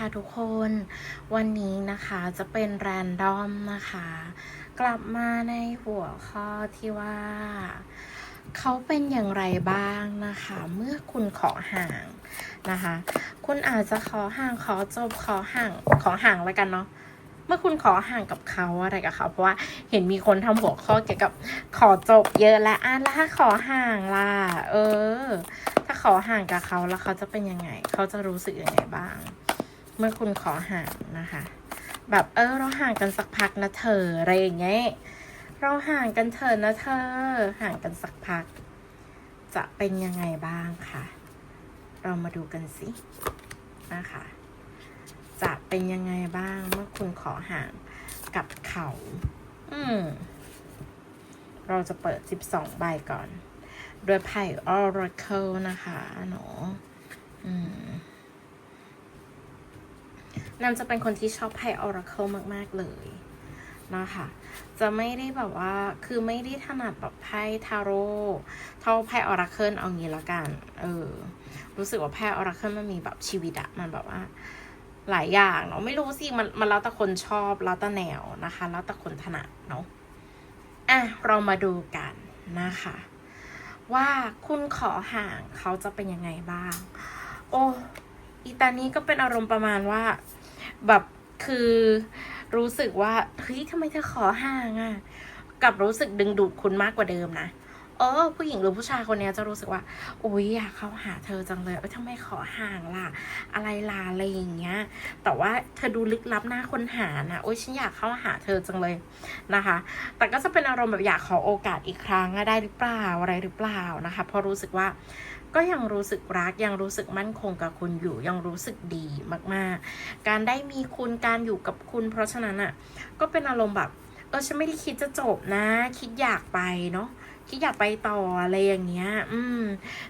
ค่ะทุกคน วันนี้นะคะจะเป็นแรนดอมนะคะ กลับมาในหัวข้อที่ว่า เขาเป็นอย่างไรบ้างนะคะ เมื่อคุณขอห่างนะคะ คุณอาจจะขอห่างขอจบขอห่างขอห่างแล้วกันเนาะเมื่อคุณขอห่างกับเขาอะไรกับเขาเพราะว่าเห็นมีคนทำหัวข้อเกี่ยวกับขอจบเยอะแล้วอะแล้วถ้าขอห่างล่ะเออ ถ้าขอห่างกับเขาแล้วเขาจะเป็นยังไง เขาจะรู้สึกยังไงบ้าง เมื่อคุณขอห่างนะคะ แบบเออเราห่างกันสักพักนะเธออะไรอย่างเงี้ยเราห่างกันเถอะนะเธอ ห่างกันสักพัก จะเป็นยังไงบ้างค่ะ เรามาดูกันสินะคะ จะเป็นยังไงบ้างเมื่อคุณขอห่างกับเขา อืม เราจะเปิด 12 ใบก่อน โดยไพ่ Oracle นะคะเนาะอืม นำจะเป็นคนที่ชอบไพ่ Oracle มาก ๆ เลยนะคะ จะไม่ได้แบบว่า คือไม่ได้ถนัดแบบไพ่ทาโร่เท่าไพ่ Oracle เอางี้ละกัน เออ รู้สึกว่าไพ่ Oracle มันมีแบบชีวิตอะมันแบบว่า หลายอย่างเนาะ ไม่รู้สิ มันมันแล้วแต่คนชอบ แล้วแต่แนวนะคะ แล้วแต่คนถนัดเนาะ อะ เรามาดูกันนะคะ ว่าคุณขอห่างเขาจะเป็นยังไงบ้าง โอ้อีตานี้ก็เป็นอารมณ์ประมาณว่า แบบคือรู้สึกว่าเฮ้ยทำไมเธอขอห่างอะ่ะ กับรู้สึกดึงดูดคุณมากกว่าเดิมนะ เออ ผู้หญิงหรือผู้ชายคนนี้จะรู้สึกว่าโอ้ยอยากเข้าหาเธอจังเลยเอ้ยทำไมขอห่างล่ะ อะไรล่ะอะไรอย่างเงี้ย แต่ว่าเธอดูลึกลับหน้าคนหานะโอ้ยฉันอยากเข้าหาเธอจังเลยนะคะ แต่ก็จะเป็นอารมณ์แบบอยากขอโอกาสอีกครั้งได้หรือเปล่าอะไรหรือเปล่านะคะพราะรู้สึกว่าก็ยังรู้สึกรักยังรู้สึกมั่นคงกับคุณอยู่ยังรู้สึกดีมากๆ การได้มีคุณการอยู่กับคุณ เพราะฉะนั้นอะก็เป็นอารมณ์แบบเออฉันไม่ได้คิดจะจบนะ คิดอยากไปเนาะ คิดอยากไปต่ออะไรอย่างเงี้ย อืม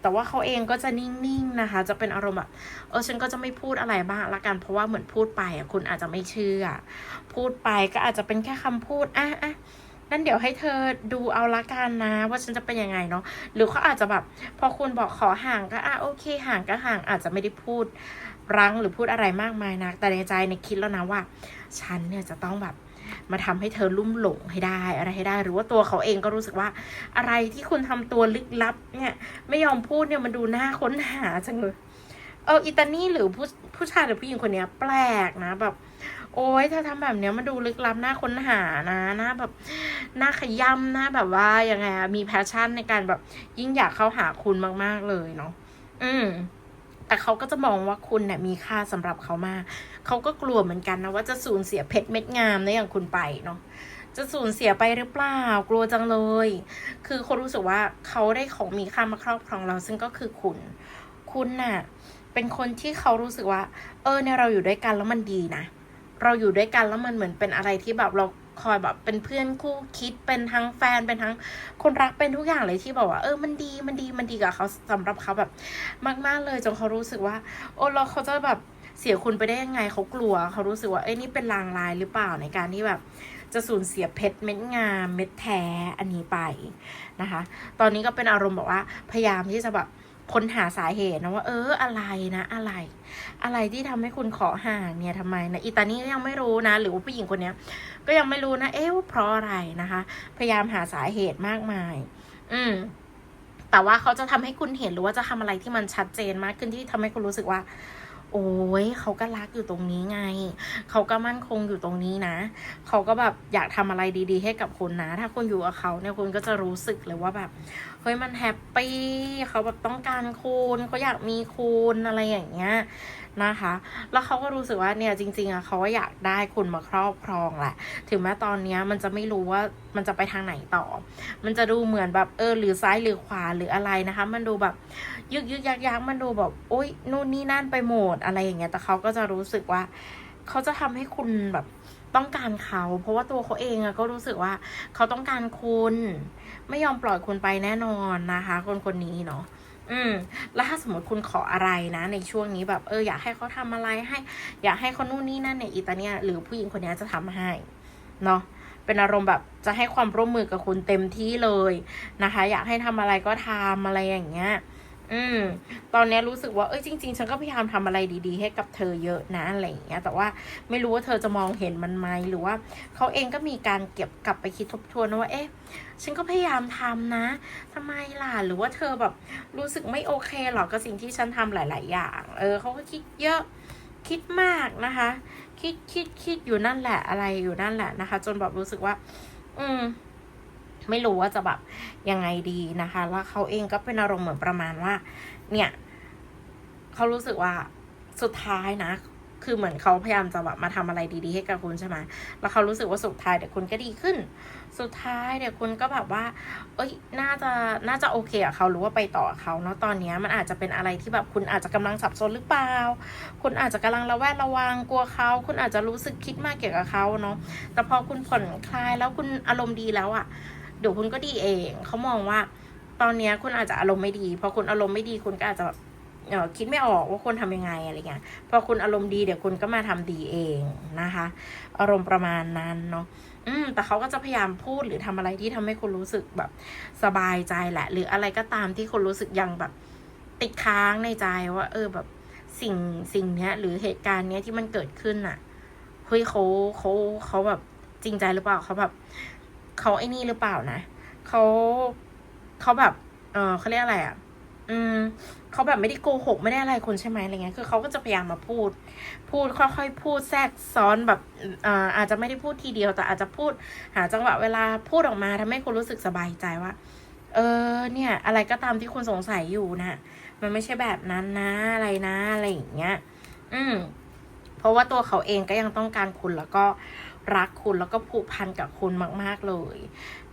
แต่ว่าเขาเองก็จะนิ่งๆนะคะ จะเป็นอารมณ์แบบเออฉันก็จะไม่พูดอะไรบ้างละกัน เพราะว่าเหมือนพูดไปอะคุณอาจจะไม่เชื่อ พูดไปก็อาจจะเป็นแค่คำพูดอะอะนั่นเดี๋ยวให้เธอดูเอาละกันนะ ว่าฉันจะเป็นยังไงเนาะหรือเขาอาจจะแบบ พอคุณบอกขอห่างก็อะโอเคห่างก็ห่างอาจจะไม่ได้พูดรั้งหรือพูดอะไรมากมายนะแต่ในใจในยคิดแล้วนะว่า ฉันเนี่ยจะต้องแบบ มาทำให้เธอลุ่มหลงให้ได้อะไรให้ได้ หรือว่าตัวเขาเองก็รู้สึกว่า อะไรที่คุณทำตัวลึกลับเนี่ย ไม่ยอมพูดเนี่ยมันดูน่าค้นหาจังเลยเอออิตานี่หรือผู้ผู้ชายหรือผู้หญิงคนเนี้ย แปลกนะแบบ โอ้ยถ้าทำแบบเนี้ยมันดูลึกลับน่าค้นหานะน่าแบบน่าขย้ำน่าแบบว่ายังไงอะมีแพชชั่นในการแบบ ยิ่งอยากเข้าหาคุณมาก ๆเลยเนาะอืมแต่เขาก็จะมองว่าคุณเนี่ยมีค่าสำหรับเขามาก เขาก็กลัวเหมือนกันนะว่าจะสูญเสียเพชรเม็ดงามนะอย่างคุณไปเนาะจะสูญเสียไปหรือเปล่า กลัวจังเลย คือคนรู้สึกว่าเขาได้ของมีค่ามาครอบครองเรา ซึ่งก็คือคุณ คุณน่ะ เป็นคนที่เขารู้สึกว่า เออเนี่ยเราอยู่ด้วยกันแล้วมันดีนะ เราอยู่ด้วยกันแล้วมันเหมือนเป็นอะไรที่แบบเราคอยแบบเป็นเพื่อนคู่คิดเป็นทั้งแฟนเป็นทั้งคนรักเป็นทุกอย่างเลยที่บอกว่า เออมันดีมันดีมันดีกับเขาสำหรับเขาแบบ มาก ๆเลยจนเขารู้สึกว่า โอ้แล้วเขาจะแบบ เสียคุณไปได้ยังไงเขากลัว เขารู้สึกว่าเอ้ยนี่เป็นลางลายหรือเปล่าในการที่แบบ จะสูญเสียเพชรเม็ดงามเม็ดแท้อันนี้ไปนะคะ ตอนนี้ก็เป็นอารมณ์แบบว่าพยายามที่จะแบบค้นหาสาเหตุนะว่า เอออะไรนะ อะไร อะไรที่ทำให้คุณขอห่างเนี่ยทำไมนะอีตานี่ก็ยังไม่รู้นะ หรือว่าผู้หญิงคนเนี้ย ก็ยังไม่รู้นะ เอ๊ะว่าเพราะอะไรนะคะ พยายามหาสาเหตุมากมาย อืมแต่ว่าเขาจะทำให้คุณเห็นหรือว่าจะทำอะไรที่มันชัดเจนมากขึ้นที่ทำให้คุณรู้สึกว่า โอ้ยเขาก็รักอยู่ตรงนี้ไง เขาก็มั่นคงอยู่ตรงนี้นะ เขาก็แบบอยากทำอะไรดี ๆ ให้กับคุณนะ ถ้าคุณอยู่กับเขาเนี่ยคุณก็จะรู้สึกเลยว่าแบบ ฮ้ยมันแฮปปี้เขาแบบต้องการคุณเขาอยากมีคุณอะไรอย่างเงี้ยนะคะ แล้วเขาก็รู้สึกว่าเนี่ยจริง ๆอะเขาก็อยากได้คุณมาครอบครองแหละ ถึงแม้ตอนเนี้ยมันจะไม่รู้ว่ามันจะไปทางไหนต่อ มันจะดูเหมือนแบบเออหรือซ้ายหรือขวาหรืออะไรนะคะ มันดูแบบยึกยึกยักยักมันดูแบบโอ๊ยนู่นนี่นั่นไปหมดอะไรอย่างเงี้ยแต่เขาก็จะรู้สึกว่าเขาจะทำให้คุณแบบต้องการเขา เพราะว่าตัวเขาเองอะก็รู้สึกว่าเขาต้องการคุณ ไม่ยอมปล่อยคุณไปแน่นอนนะคะ คนคนนี้เนาะอืม แล้วถ้าสมมติคุณขออะไรนะ ในช่วงนี้แบบเอออยากให้เขาทำอะไรให้ อยากให้เขานู่นนี่นั่นเนี่ยอีตาเนี่ยหรือผู้หญิงคนนี้จะทำให้เนาะเป็นอารมณ์แบบจะให้ความร่วมมือกับคุณเต็มที่เลยนะคะ อยากให้ทำอะไรก็ทำอะไรอย่างเงี้ย อืม ตอนนี้รู้สึกว่าเอ้ยจริง ๆ ฉันก็พยายามทำอะไรดี ๆ ให้กับเธอเยอะนะอะไรอย่างเงี้ย แต่ว่าไม่รู้ว่าเธอจะมองเห็นมันไหมหรือว่าเขาเองก็มีการเก็บกลับไปคิดทบทวนว่า เอ๊ะ ฉันก็พยายามทำนะทำไมล่ะ หรือว่าเธอแบบรู้สึกไม่โอเคหรอกับสิ่งที่ฉันทำหลาย ๆ อย่าง เออเขาก็คิดเยอะคิดมากนะคะ คิดคิดคิดอยู่นั่นแหละอะไรอยู่นั่นแหละนะคะ จนแบบรู้สึกว่า อืม ไม่รู้ว่าจะแบบยังไงดีนะคะ แล้วเขาเองก็เป็นอารมณ์เหมือนประมาณว่า เนี่ยเขารู้สึกว่าสุดท้ายนะ คือเหมือนเขาพยายามจะแบบมาทำอะไรดีๆ ให้กับคุณใช่ไหมแล้วเขารู้สึกว่าสุดท้ายเดี๋ยวคุณก็ดีขึ้น สุดท้ายเดี๋ยวคุณก็แบบว่า เอ้ย น่าจะ น่าจะโอเคกับเขาหรือว่าไปต่อเขาเนาะ ตอนนี้มันอาจจะเป็นอะไรที่แบบคุณอาจจะกำลังสับสนหรือเปล่า คุณอาจจะกำลังระแวดระวังกลัวเขา คุณอาจจะรู้สึกคิดมากเกี่ยวกับเขาเนาะ แต่พอคุณผ่อนคลายแล้วคุณอารมณ์ดีแล้วอะ เดี๋ยวคุณก็ดีเอง เขามองว่า ตอนนี้คุณอาจจะอารมณ์ไม่ดีพอคุณอารมณ์ไม่ดีคุณก็อาจจะแบบคิดไม่ออกว่าควรทำยังไงอะไรเงี้ยพอคุณอารมณ์ดีเดี๋ยวคุณก็มาทำดีเองนะคะ อารมณ์ประมาณนั้นเนาะอืมแต่เขาก็จะพยายามพูดหรือทำอะไรที่ทำให้คุณรู้สึกแบบสบายใจแหละ หรืออะไรก็ตามที่คุณรู้สึกยังแบบติดค้างในใจว่า เออแบบสิ่งสิ่งเนี้ย หรือเหตุการณ์เนี้ยที่มันเกิดขึ้นอะเฮ้ยเขาเขาเขาแบบจริงใจหรือเปล่าเขาแบบ เขาไอ้นี่หรือเปล่านะเขาเขาแบบ เออเขาเรียกอะไรอะอืมเขาแบบไม่ได้โกหกไม่ได้อะไรคนใช่ไหมอะไรเงี้ย คือเขาก็จะพยายามมาพูด พูดค่อยๆพูดแทรกซ้อนแบบอ่าอาจจะไม่ได้พูดทีเดียว แต่อาจจะพูด หาจังหวะเวลาพูดออกมาทำให้คุณรู้สึกสบายใจว่า เออ เนี่ย อะไรก็ตามที่คุณสงสัยอยู่นะมันไม่ใช่แบบนั้นนะอะไรนะอะไรอย่างเงี้ย อืมเพราะว่าตัวเขาเองก็ยังต้องการคุณแล้วก็ รักคุณแล้วก็ผูกพันกับคุณมาก ๆเลย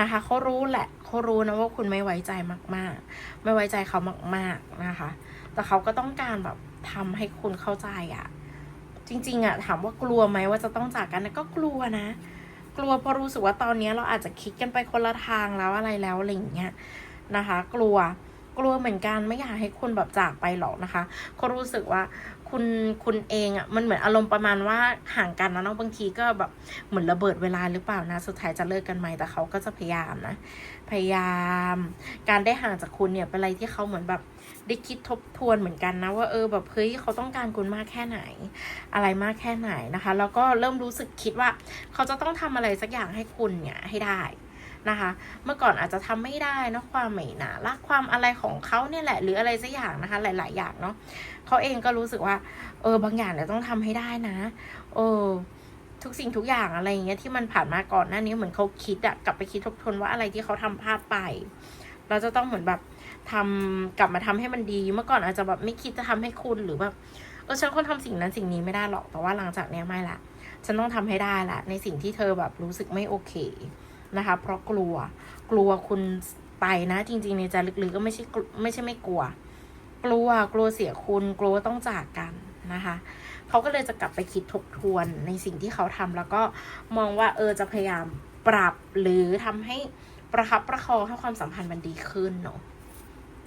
นะคะเขารู้แหละเขารู้นะว่าคุณไม่ไว้ใจมาก ๆ ไม่ไว้ใจเขามาก ๆนะคะ แต่เขาก็ต้องการแบบทำให้คุณเข้าใจอะจริง ๆอะถามว่ากลัวไหมว่าจะต้องจากกันนะก็กลัวนะ กลัวเพราะรู้สึกว่าตอนนี้เราอาจจะคิดกันไปคนละทางแล้วอะไรแล้วอะไรอย่างเงี้ยนะคะ กลัว กลัวเหมือนกันไม่อยากให้คุณแบบจากไปหรอกนะคะเขารู้สึกว่าคุณคุณเองอะ่ะมันเหมือนอารมณ์ประมาณว่าห่างกันนะเนาะบางทีก็แบบเหมือนระเบิดเวลาหรือเปล่านะสุดท้ายจะเลิกกันไหมแต่เขาก็จะพยายามนะ พยายาม การได้ห่างจากคุณเนี่ยเป็นอะไรที่เขาเหมือนแบบได้คิดทบทวนเหมือนกันนะว่าเออแบบเฮ้ยเขาต้องการคุณมากแค่ไหน อะไรมากแค่ไหนนะคะ แล้วก็เริ่มรู้สึกคิดว่า เขาจะต้องทำอะไรสักอย่างให้คุณเนี่ยให้ได้ นะคะ เมื่อก่อนอาจจะทำไม่ได้นะความไม่หนารักความอะไรของเขาเนี่ยแหละ หรืออะไรสักอย่างนะคะ หลาย ๆ อย่างเนาะเขาเองก็รู้สึกว่า เออบางอย่างเนี่ยต้องทำให้ได้นะ เออ ทุกสิ่งทุกอย่างอะไรอย่างเงี้ยที่มันผ่านมาก่อนหน้านี้เหมือนเขาคิดอะกลับไปคิดทบทวนว่าอะไรที่เขาทำพลาดไป เราจะต้องเหมือนแบบทำกลับมาทำให้มันดี เมื่อก่อนอาจจะแบบไม่คิดจะทำให้คุณหรือแบบเออฉันคนทำสิ่งนั้นสิ่งนี้ไม่ได้หรอก แต่ว่าหลังจากเนี้ยไม่ละ ฉันต้องทำให้ได้ละ ในสิ่งที่เธอแบบรู้สึกไม่โอเค นะคะ เพราะกลัว กลัวคุณไปนะ จริงๆในใจลึกๆก็ไม่ใช่ไม่ใช่ไม่กลัว กลัวกลัวเสียคุณ กลัวต้องจากกันนะคะเขาก็เลยจะกลับไปคิดทบทวนในสิ่งที่เขาทำแล้วก็มองว่าเออจะพยายามปรับหรือทำให้ประคับประคองให้ความสัมพันธ์มันดีขึ้นเนาะ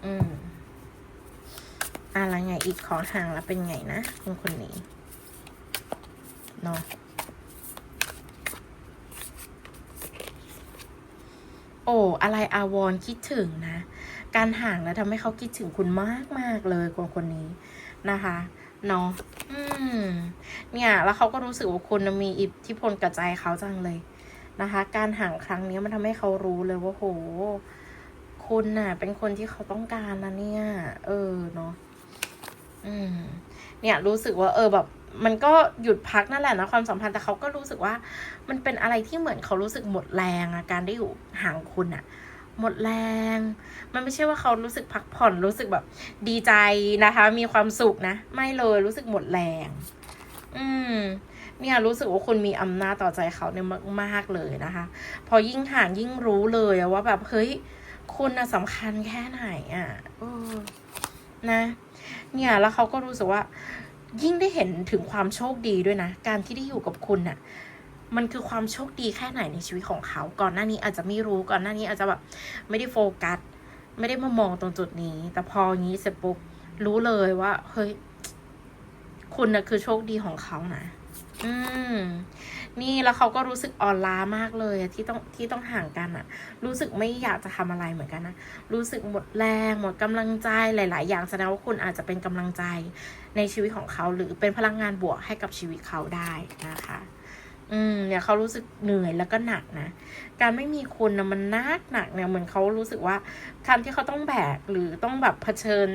อืมอะไรไงอีกขอห่างแล้วเป็นไงนะคนคนนี้เนาะ โอ้อะไรอาวรคิดถึงนะ การห่างแล้วทำให้เขาคิดถึงคุณมากมากเลยคนคนนี้นะคะเนาะอืม เนี่ย แล้วเขาก็รู้สึกว่าคุณมีอิทธิพลกับใจเขาจังเลยนะคะ การห่างครั้งนี้มันทำให้เขารู้เลยว่าโห คุณน่ะ เป็นคนที่เขาต้องการนะเนี่ย เออเนาะอืม เนี่ยรู้สึกว่า เออแบบ มันก็หยุดพักนั่นแหละนะความสัมพันธ์แต่เขาก็รู้สึกว่า มันเป็นอะไรที่เหมือนเขารู้สึกหมดแรงอะการได้อยู่ห่างคุณอะหมดแรง มันไม่ใช่ว่าเขารู้สึกพักผ่อนรู้สึกแบบ ดีใจนะคะ มีความสุขนะ ไม่เลยรู้สึกหมดแรง อืมเนี่ยรู้สึกว่าคุณมีอำนาจต่อใจเขาเนี่ยมากๆเลยนะคะ พอยิ่งห่างยิ่งรู้เลยว่าแบบเฮ้ยคุณนะสำคัญแค่ไหนอะนะ เนี่ยแล้วเขาก็รู้สึกว่า ยิ่งได้เห็นถึงความโชคดีด้วยนะ การที่ได้อยู่กับคุณน่ะ มันคือความโชคดีแค่ไหนในชีวิตของเขา ก่อนหน้านี้อาจจะไม่รู้ ก่อนหน้านี้อาจจะแบบไม่ได้โฟกัส ไม่ได้มามองตรงจุดนี้ แต่พออย่างนี้เสร็จปุ๊บรู้เลยว่า เฮ้ย คุณนะคือโชคดีของเขานะ อืม นี่แล้วเขาก็รู้สึกอ่อนล้ามากเลยที่ต้องที่ต้องห่างกันอะรู้สึกไม่อยากจะทำอะไรเหมือนกันนะรู้สึกหมดแรงหมดกำลังใจหลาย ๆ อย่างแสดงว่าคุณอาจจะเป็นกำลังใจในชีวิตของเขา หรือเป็นพลังงานบวกให้กับชีวิตเขาได้นะคะอืมเนี่ยเขารู้สึกเหนื่อยแล้วก็หนักนะ การไม่มีคุณนะมันนักหนักเนี่ยเหมือนเขารู้สึกว่าการที่เขาต้องแบกหรือต้องแบบเผชิญ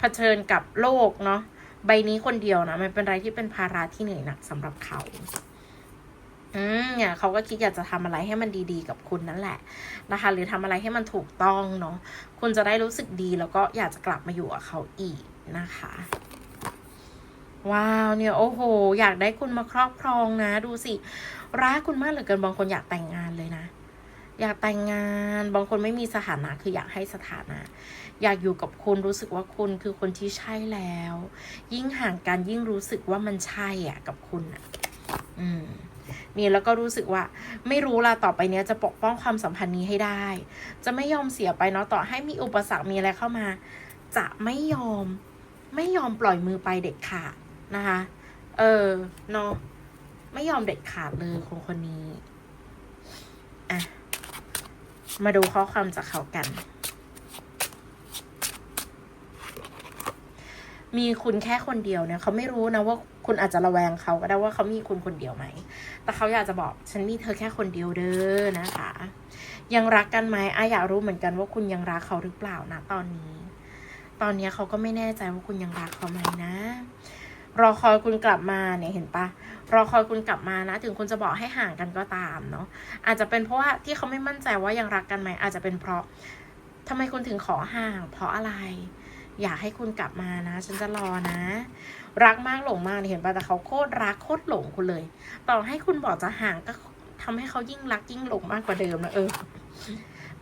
เผชิญกับโลกเนาะใบนี้คนเดียวนะมันเป็นอะไรที่เป็นภาระที่เหนื่อยหนักสำหรับเขา อืมเนี่ยเขาก็คิดอยากจะทำอะไรให้มันดีๆ กับคุณนั่นแหละนะคะ หรือทำอะไรให้มันถูกต้องเนาะคุณจะได้รู้สึกดีแล้วก็อยากจะกลับมาอยู่กับเขาอีกนะคะว้าวเนี่ยโอ้โห อยากได้คุณมาครอบครองนะ ดูสิรักคุณมากเหลือเกินบางคนอยากแต่งงานเลยนะ อยากแต่งงานบางคนไม่มีสถานะคืออยากให้สถานะ อยากอยู่กับคุณรู้สึกว่าคุณคือคนที่ใช่แล้ว ยิ่งห่างกันยิ่งรู้สึกว่ามันใช่อะ กับคุณอะ อืม นี่แล้วก็รู้สึกว่า ไม่รู้ละต่อไปเนี้ยจะปกป้องความสัมพันธ์นี้ให้ได้ จะไม่ยอมเสียไปเนาะต่อให้มีอุปสรรคมีอะไรเข้ามา จะไม่ยอม ไม่ยอมปล่อยมือไปเด็ดขาดนะคะ เออเนาะไม่ยอมเด็ดขาดเลยคนคนนี้อะมาดูข้อความจากเขากัน มีคุณแค่คนเดียวเนี่ยเขาไม่รู้นะว่าคุณอาจจะระแวงเขาก็ได้ว่าเขามีคุณคนเดียวไหม แต่เขาอยากจะบอกฉันมีเธอแค่คนเดียวเด้อนะคะ ยังรักกันไหมอะอยากรู้เหมือนกันว่าคุณยังรักเขาหรือเปล่านะตอนนี้ ตอนนี้เขาก็ไม่แน่ใจว่าคุณยังรักเขาไหมนะ รอคอยคุณกลับมาเนี่ยเห็นปะรอคอยคุณกลับมานะ ถึงคุณจะบอกให้ห่างกันก็ตามเนาะอาจจะเป็นเพราะว่าที่เขาไม่มั่นใจว่ายังรักกันไหมอาจจะเป็นเพราะทำไมคุณถึงขอห่าง เพราะอะไร อยากให้คุณกลับมานะ ฉันจะรอนะ รักมากหลงมากเห็นปะแต่เขาโคตรรักโคตรหลงคุณเลย ต่อให้คุณบอกจะห่างก็ทำให้เขายิ่งรักยิ่งหลงมากกว่าเดิมนะเออ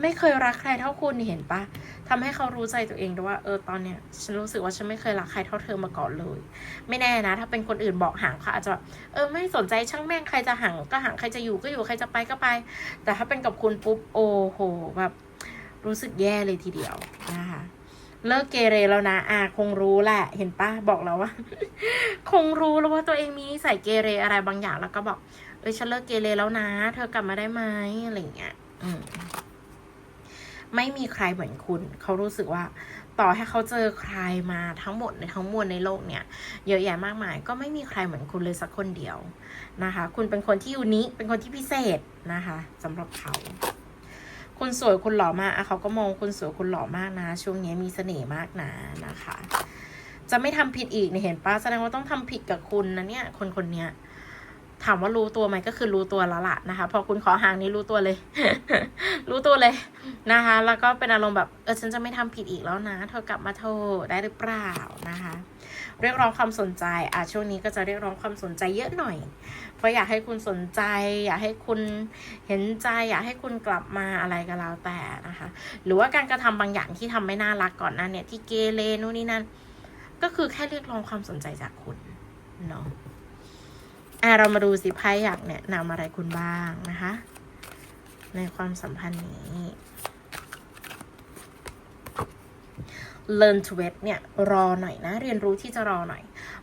ไม่เคยรักใครเท่าคุณเห็นปะทำให้เขารู้ใจตัวเองด้วยว่าเออตอนเนี้ยฉันรู้สึกว่าฉันไม่เคยรักใครเท่าเธอมาก่อนเลย ไม่แน่นะ ถ้าเป็นคนอื่นบอกห่างเขาอาจจะแบบเออไม่สนใจช่างแม่งใครจะห่างก็ห่างใครจะอยู่ก็อยู่ใครจะไปก็ไป แต่ถ้าเป็นกับคุณปุ๊บโอ้โหแบบรู้สึกแย่เลยทีเดียวนะ เลิกเกเรแล้วนะ อ่าคงรู้แหละ เห็นปะบอกแล้วว่า คงรู้แล้วว่าตัวเองมีนิสัยเกเรอะไรบางอย่างแล้วก็บอก เอ้ยฉันเลิกเกเรแล้วนะ เธอกลับมาได้ไหมอะไรเงี้ย อืม ไม่มีใครเหมือนคุณ เขารู้สึกว่า ต่อให้เขาเจอใครมาทั้งหมดในทั้งมวลในโลกเนี่ย เยอะแยะมากมาย ก็ไม่มีใครเหมือนคุณเลยสักคนเดียวนะคะ คุณเป็นคนที่ยูนิคเป็นคนที่พิเศษนะคะสำหรับเขา คุณสวยคุณหล่อมากอะเขาก็มองคุณสวยคุณหล่อมากนะ ช่วงนี้มีเสน่ห์มากนะนะคะ จะไม่ทำผิดอีกเนี่ยเห็นป้าแสดงว่าต้องทำผิดกับคุณนะเนี่ย คนคนเนี้ยถามว่ารู้ตัวไหมก็คือรู้ตัวแล้วล่ะนะคะ พอคุณขอห่างนี้รู้ตัวเลย รู้ตัวเลยนะคะ แล้วก็เป็นอารมณ์แบบเออฉันจะไม่ทำผิดอีกแล้วนะ เธอกลับมาโทษได้หรือเปล่านะคะ เรียกร้องความสนใจอะช่วงนี้ก็จะเรียกร้องความสนใจเยอะหน่อย เพราะอยากให้คุณสนใจ อยากให้คุณเห็นใจ อยากให้คุณกลับมาอะไรก็แล้วแต่นะคะ หรือว่าการกระทำบางอย่างที่ทำไม่น่ารักก่อนหน้าเนี่ยที่เกเรนู่นนี่นั่น ก็คือแค่เรียกร้องความสนใจจากคุณเนาะอะเรามาดูสิไพ่อยากแนะนำอะไรคุณบ้างนะคะ ในความสัมพันธ์นี้ learn to wait เนี่ยรอหน่อยนะ เรียนรู้ที่จะรอหน่อย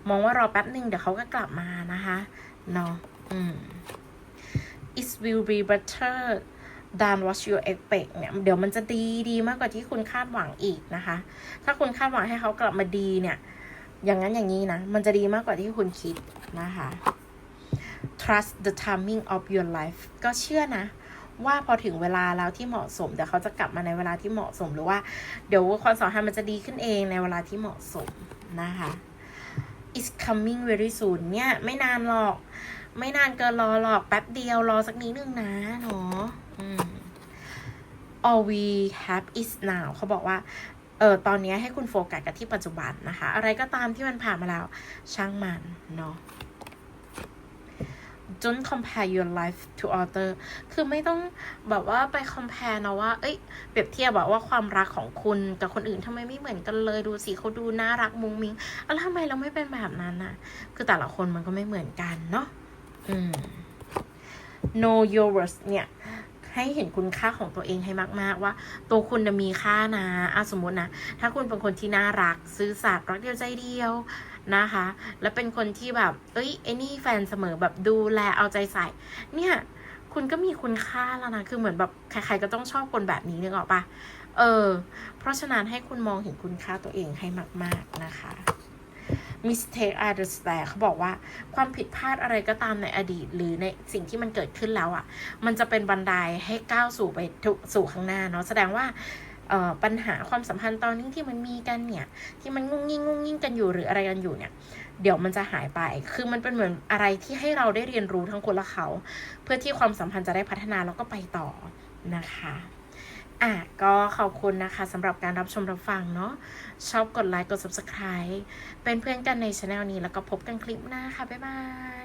มองว่ารอแป๊บหนึ่งเดี๋ยวเขาก็กลับมานะคะ เนาะอืม it will be better than what you expect เนี่ย เดี๋ยวมันจะดีดีมากกว่าที่คุณคาดหวังอีกนะคะ ถ้าคุณคาดหวังให้เขากลับมาดีเนี่ย อย่างนั้นอย่างนี้นะ มันจะดีมากกว่าที่คุณคิดนะคะ trust the timing of your life ก็เชื่อนะ ว่าพอถึงเวลาแล้วที่เหมาะสม เดี๋ยวเขาจะกลับมาในเวลาที่เหมาะสมหรือว่า เดี๋ยวความสัมพันธ์มันจะดีขึ้นเองในเวลาที่เหมาะสมนะคะ it's coming very soon เนี่ย ไม่นานหรอก ไม่นานเกินรอหรอก แป๊บเดียวรอสักนิดนึงนะเนาะอืม all we have is now เขาบอกว่า เออตอนนี้ให้คุณโฟกัสกับที่ปัจจุบันนะคะ อะไรก็ตามที่มันผ่านมาแล้ว ช่างมันเนาะ don't compare your life to other คือไม่ต้องแบบว่าไป compare นะว่า เอ้ย เปรียบเทียบแบบว่าความรักของคุณกับคนอื่นทำไมไม่เหมือนกันเลย ดูสิเขาดูน่ารักมุงมิงแล้วทำไมเราไม่เป็นแบบนั้นน่ะคือแต่ละคนมันก็ไม่เหมือนกันเนาะ อืม know your worth เนี่ย ให้เห็นคุณค่าของตัวเองให้มาก ๆ ว่า ตัวคุณมีค่านะอะสมมตินะ ถ้าคุณเป็นคนที่น่ารัก ซื่อสัตย์รักเดียวใจเดียวนะคะ แล้วเป็นคนที่แบบ เอ้ยไอ้นี่แฟนเสมอแบบดูแลเอาใจใส่ เนี่ยคุณก็มีคุณค่าแล้วนะ คือเหมือนแบบใคร ๆ ก็ต้องชอบคนแบบนี้นึกออกปะเออ เพราะฉะนั้นให้คุณมองเห็นคุณค่าตัวเองให้มาก ๆ นะคะ mistake are the stair เขาบอกว่าความผิดพลาดอะไรก็ตามในอดีต หรือในสิ่งที่มันเกิดขึ้นแล้วอะ่ะ มันจะเป็นบันไดให้ก้าวสู่ไปสู่ข้างหน้าเนาะแสดงว่าปัญหาความสัมพันธ์ตอนนี้ที่มันมีกันเนี่ย ที่มันงุ้งยิ่งงุ้งยิ่งกันอยู่หรืออะไรกันอยู่เนี่ย เดี๋ยวมันจะหายไป คือมันเป็นเหมือนอะไรที่ให้เราได้เรียนรู้ทั้งคนและเขา เพื่อที่ความสัมพันธ์จะได้พัฒนาแล้วก็ไปต่อนะคะ อะก็ขอบคุณนะคะสำหรับการรับชมรับฟังเนาะชอบกดไลค์กด subscribe เป็นเพื่อนกันในช anel นี้แล้วก็พบกันคลิปหน้าค่ะ บ๊ายบาย